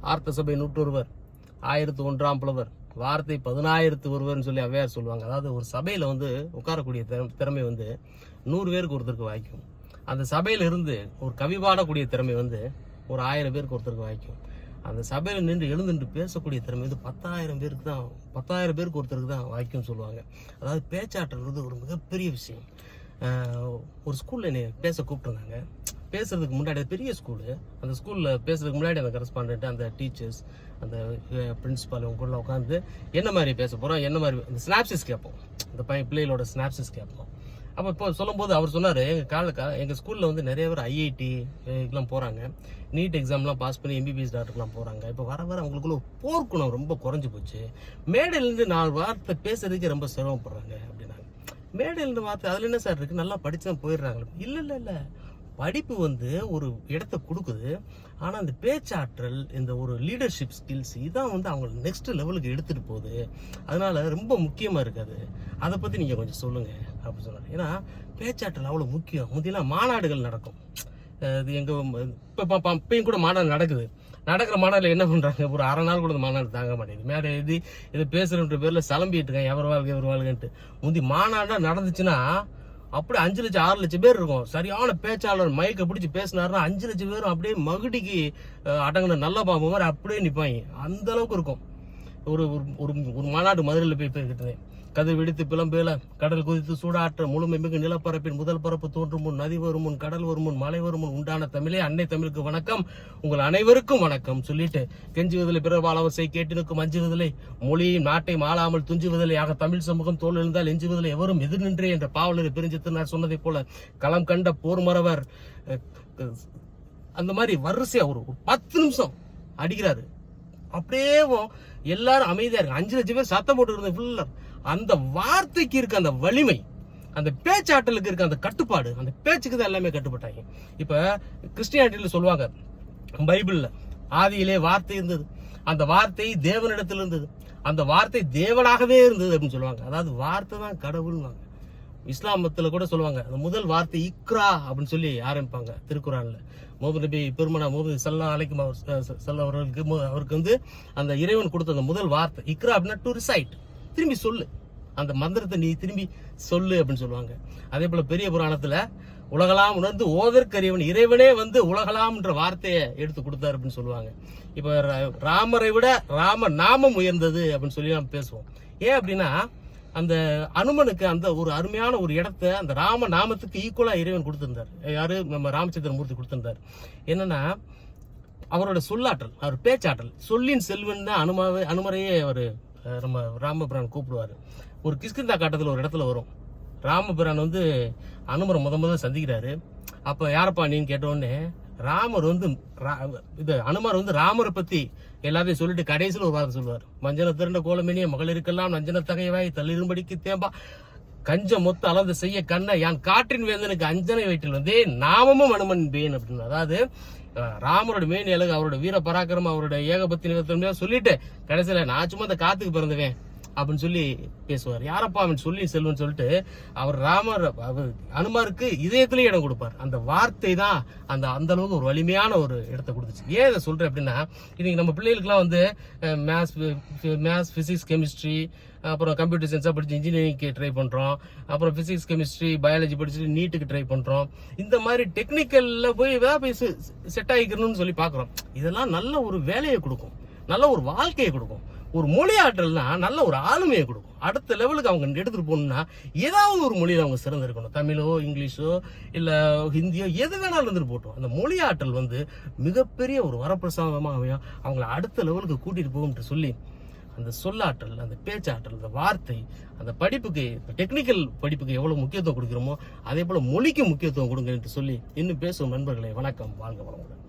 ஆர்த்த சபை நூற்றொருவர் ஆயிரத்து ஒன்றாம் புலவர் வார்த்தை பதினாயிரத்து ஒருவர்னு சொல்லி அவ்வையார் சொல்லுவாங்க. அதாவது ஒரு சபையில் வந்து உட்காரக்கூடிய திற- திறமை வந்து நூறு பேருக்கு ஒருத்தருக்கு வாய்க்கும். அந்த சபையிலிருந்து ஒரு கவி பாடக்கூடிய திறமை வந்து ஒரு ஆயிரம் பேருக்கு ஒருத்தருக்கு வாய்க்கும். அந்த சபையில் நின்று எழுந்துட்டு பேசக்கூடிய திறமை வந்து பத்தாயிரம் பேருக்கு தான் பத்தாயிரம் பேருக்கு ஒருத்தருக்கு தான் வாய்க்கும்னு சொல்லுவாங்க. அதாவது பேச்சாற்றல் வந்து ஒரு மிகப்பெரிய விஷயம். ஒரு ஸ்கூலில் என்னை பேச கூப்பிட்டுருந்தாங்க. பேசுறதுக்கு முன்னாடி பெரிய ஸ்கூலு அந்த ஸ்கூலில் பேசுறதுக்கு முன்னாடி அந்த கரஸ்பாண்ட் அந்த டீச்சர்ஸ் அந்த பிரின்சிபால் இவங்க கூட உட்காந்து என்ன மாதிரி பேச போகிறோம் என்ன மாதிரி அந்த ஸ்னாப்சிஸ் கேட்போம். அந்த பையன் பிள்ளைகளோட ஸ்னாப்சிஸ் கேட்போம். அப்போ இப்போ சொல்லும்போது அவர் சொன்னார் எங்கள் கால எங்கள் ஸ்கூலில் வந்து நிறைய பேர் ஐஐடி இதுக்கெலாம் போகிறாங்க நீட் எக்ஸாம்லாம் பாஸ் பண்ணி எம்பிபிஎஸ் டாக்டர்லாம் போகிறாங்க இப்போ வர வர அவங்களுக்குள்ள போர்க்குணம் ரொம்ப குறைஞ்சி போச்சு. மேடையிலேருந்து நாலு வார்த்தை பேசுறதுக்கு ரொம்ப சிரமப்படுறாங்க அப்படின்னாங்க. மேடையிலேருந்து வார்த்தை அதில் என்ன சார் இருக்குது நல்லா படித்து தான் போயிடுறாங்க. இல்லை இல்லை இல்லை. படிப்பு வந்து ஒரு இடத்த கொடுக்குது. ஆனால் அந்த பேச்சாற்றல் இந்த ஒரு லீடர்ஷிப் ஸ்கில்ஸ் இதான் வந்து அவங்க நெக்ஸ்ட் லெவலுக்கு எடுத்துகிட்டு போகுது. அதனால் ரொம்ப முக்கியமாக இருக்காது. அதை பற்றி நீங்கள் கொஞ்சம் சொல்லுங்கள் அப்படின்னு சொன்னார். ஏன்னா பேச்சாற்றல் அவ்வளோ முக்கியம். முந்தியெல்லாம் மாநாடுகள் நடக்கும். இது எங்கள் இப்போ இப்பயும் கூட மாநாடு நடக்குது. நடக்கிற மாநாட்டில் என்ன பண்ணுறாங்க ஒரு அரை நாள் கூட இந்த மாநாடு தாங்க மாட்டேங்குது. மேடை எழுதி இதை பேசுகிறன்ற பேரில் சிலம்பிட்டு இருக்கேன். எவர் வாழ்க்கை எவர் வாழ்க்கைன்ட்டு முந்தி மாநாடாக நடந்துச்சுன்னா அப்படியே அஞ்சு லட்சம் ஆறு லட்சம் பேர் இருக்கும். சரியான பேச்சாளர் மைக்கை பிடிச்சி பேசினாருன்னா அஞ்சு லட்சம் பேரும் அப்படியே மகுடிக்கு அடங்கின அடங்குன நல்ல பாம்பு மாதிரி அப்படியே நிற்பாங்க அந்த அளவுக்கு இருக்கும். ஒரு ஒரு- ஒரு ஒரு மாநாடு மதுரையில் போய் போய்கிட்டு கதை வெடித்து பிளம்பேல கடல் குதித்து சூடாற்ற முழுமை மிகு நிலப்பரப்பின் முதல் பரப்பு தோன்றும் முன் நதி வரும் முன் கடல் வரும் முன் மலை வரும் முன் உண்டான தமிழே அன்னை தமிழுக்கு வணக்கம். உங்கள் அனைவருக்கும் வணக்கம் சொல்லிட்டு கெஞ்சுவதில்லை பிறவாளவர் செய் கேட்டு நிற்கும் அஞ்சுவதில்லை மொழியும் நாட்டை மாளாமல் துஞ்சுவதில்லை ஆக தமிழ் சமூகம் தோல் எழுந்தால் எஞ்சுவதில்லை எவரும் எதிர் நின்றே என்ற பாவலரை பிரிஞ்சித்தினார் சொன்னதைப் போல களம் கண்ட போர் மறவர் அந்த மாதிரி வரிசையா ஒரு பத்து நிமிஷம் அடிக்கிறாரு. அப்படியே எல்லாரும் அமைதியா இருக்கு. அஞ்சு லட்சம் பேர் சத்தம் போட்டு இருந்தேன் ஃபுல்லா அந்த வார்த்தைக்கு இருக்க அந்த வலிமை அந்த பேச்சாற்றலுக்கு இருக்க அந்த கட்டுப்பாடு அந்த பேச்சுக்கு தான் எல்லாமே கட்டுப்பட்டாங்க. இப்போ கிறிஸ்டியானிட்டியில் சொல்லுவாங்க பைபிளில் ஆதியிலே வார்த்தை இருந்தது அந்த வார்த்தை தேவனிடத்தில் இருந்தது அந்த வார்த்தை தேவனாகவே இருந்தது அப்படின்னு சொல்லுவாங்க. அதாவது வார்த்தை தான் கடவுள்வாங்க இஸ்லாமத்தில் கூட சொல்லுவாங்க அந்த முதல் வார்த்தை இக்ரா அப்படின்னு சொல்லி ஆரம்பிப்பாங்க திருக்குறான்ல. முகமது நபி பெருமனா முகமது சல்லா அலைக்கும் அவர் சல்லா அவர்களுக்கு அவருக்கு வந்து அந்த இறைவன் கொடுத்த அந்த முதல் வார்த்தை இக்ரா அப்படின்னா டு ரிசைட் திரும்பி சொல்லு. அந்த மந்திரத்தை நீ திரும்பி சொல்லு அப்படின்னு சொல்லுவாங்க. அதே போல பெரிய புராணத்துல உலகலாம் உணர்ந்து ஓதற்கரியவன் இறைவனே வந்து உலகலாம்ன்ற வார்த்தையை எடுத்து கொடுத்தாரு அப்படின்னு சொல்லுவாங்க. இப்ப ராமரை விட ராம நாமம் உயர்ந்தது அப்படின்னு சொல்லி நம்ம பேசுவோம். ஏன் அப்படின்னா அந்த அனுமனுக்கு அந்த ஒரு அருமையான ஒரு இடத்த அந்த ராம நாமத்துக்கு ஈக்குவலா இறைவன் கொடுத்திருந்தார். யாரு? நம்ம ராமச்சந்திரமூர்த்தி கொடுத்திருந்தார். என்னன்னா அவரோட சொல்லாற்றல் அவர் பேச்சாற்றல். சொல்லின் செல்வன் தான் அனுமாவை அனுமரையே அவர் நம்ம ராமபிரான் கூப்பிடுவார். ஒரு கிஷ்கிந்தா காட்டத்தில் ஒரு இடத்துல வரும். ராமபிரான் வந்து அனுமரை முத முதல் சந்திக்கிறாரு. அப்போ யாரப்பா நீன்னு கேட்டோடனே ராமர் வந்து ரா- இது அனுமர் வந்து ராமரை பற்றி எல்லாத்தையும் சொல்லிட்டு கடைசியில் ஒரு வார்த்தை சொல்லுவார். மஞ்சன திரண்ட கோலமேனிய மகளிருக்கெல்லாம் நஞ்சன தகைவாய் தள்ளிரும்படிக்கு தேம்பா. கஞ்ச மொத்த அளந்து செய்ய கண்ண யான் காற்றின் வேந்தனுக்கு அஞ்சனை வயிற்றில் வந்து நாமமும் அனுமன் பேன் அப்படின்னு. அதாவது ராமரோட மேனி அழகு அவரோட வீர பராக்கிரமம் அவரோட ஏகபத்தி நிகழ்த்தன்மையா சொல்லிட்டு கடைசியில நான் சும்மா அந்த காத்துக்கு பிறந்தவேன். அப்படின்னு சொல்லி பேசுவார். யாரப்பா அவன் சொல்லி செல்வன் சொல்லிட்டு அவர் ராமர் அவர் அனுமாருக்கு இதயத்திலே இடம் கொடுப்பார். அந்த வார்த்தை தான் அந்த அந்த அளவுக்கு ஒரு வலிமையான ஒரு இடத்தை கொடுத்துச்சு. ஏன் இதை சொல்றேன் அப்படின்னா இன்னைக்கு நம்ம பிள்ளைகளுக்குலாம் வந்து மேத்ஸ் மேத்ஸ் பிசிக்ஸ் கெமிஸ்ட்ரி அப்புறம் கம்ப்யூட்டர் சயின்ஸாக படிச்சு இன்ஜினியரிங்க்கு ட்ரை பண்ணுறோம் அப்புறம் பிசிக்ஸ் கெமிஸ்ட்ரி பயாலஜி படிச்சுட்டு நீட்டுக்கு ட்ரை பண்ணுறோம் இந்த மாதிரி டெக்னிக்கலில் போய் தான் போய் செட் ஆகிக்கணும்னு சொல்லி பார்க்குறோம். இதெல்லாம் நல்ல ஒரு வேலையை கொடுக்கும். நல்ல ஒரு வாழ்க்கையை கொடுக்கும். ஒரு மொழியாற்றல்னா நல்ல ஒரு ஆளுமையை கொடுக்கும். அடுத்த லெவலுக்கு அவங்க எடுத்துகிட்டு போகணும்னா ஏதாவது ஒரு மொழியில் அவங்க சிறந்திருக்கணும். தமிழோ இங்கிலீஷோ இல்லை ஹிந்தியோ எது வேணாலும் இருந்துட்டு போட்டோம் அந்த மொழி ஆற்றல் வந்து மிகப்பெரிய ஒரு வரப்பிரசாதமாக அமையும். அவங்கள அடுத்த லெவலுக்கு கூட்டிகிட்டு போகும்ட்டு சொல்லி அந்த சொல்லாற்றல் அந்த பேச்சாற்றல் அந்த வார்த்தை அந்த படிப்புக்கு டெக்னிக்கல் படிப்புக்கு எவ்வளோ முக்கியத்துவம் கொடுக்குறோமோ அதே போல் மொழிக்கு முக்கியத்துவம் கொடுங்க என்று சொல்லி இன்னும் பேசும் நண்பர்களை. வணக்கம். வாழ்க வளமுடன்.